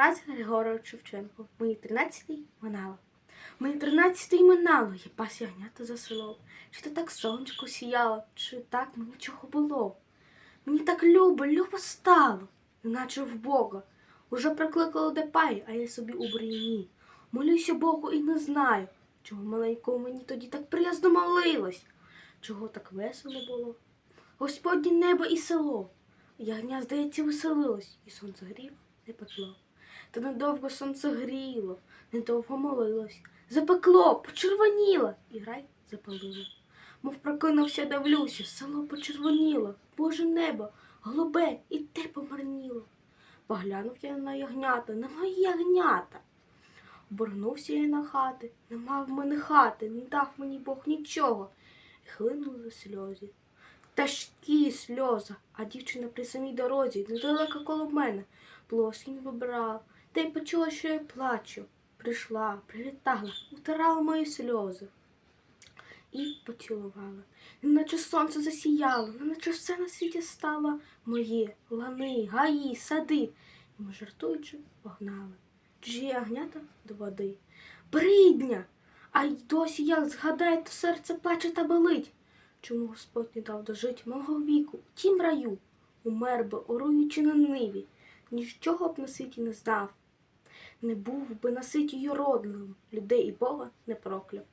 Тарас Григорович Шевченко. Мені тринадцятий минало. Мені тринадцятий минало, я пас ягнята за село. Чи то так сонечко сіяло, чи так мені чого було? Мені так любо, любо стало, неначе в Бога. Уже прикликало де пай, а я собі у брійні. Молюся Богу і не знаю, чого маленького мені тоді так приязно молилось, чого так весело було. Господнє небо і село. Ягня, здається, веселилось, і сонце грів, не пекло. Та недовго сонце гріло, недовго молилось. Запекло, почервоніло, і рай запалило. Мов прокинувся, дивлюся, село почервоніло, Боже небо, голубе, і те помарніло. Поглянув я на ягнята, на мої ягнята. Обернувся я на хати, нема в мене хати, не дав мені Бог нічого. І хлинули сльози. Тяжкі сльози, а дівчина при самій дорозі, недалеко коло мене, плоскінь вибрала, та й почула, що я плачу. Прийшла, привітала, утирала мої сльози і поцілувала. Неначе сонце засіяло, неначе все на світі стало моє, лани, гаї, сади. І ми жартуючи погнали. Чужі ягнята до води. Бридня! А й досі як згадає, то серце плаче та болить. Чому Господь не дав дожить мого віку, в тім раю, умер би, оруючи на ниві, нічого б на світі не знав. Не був би на світі юродливим, людей і Бога не прокляв.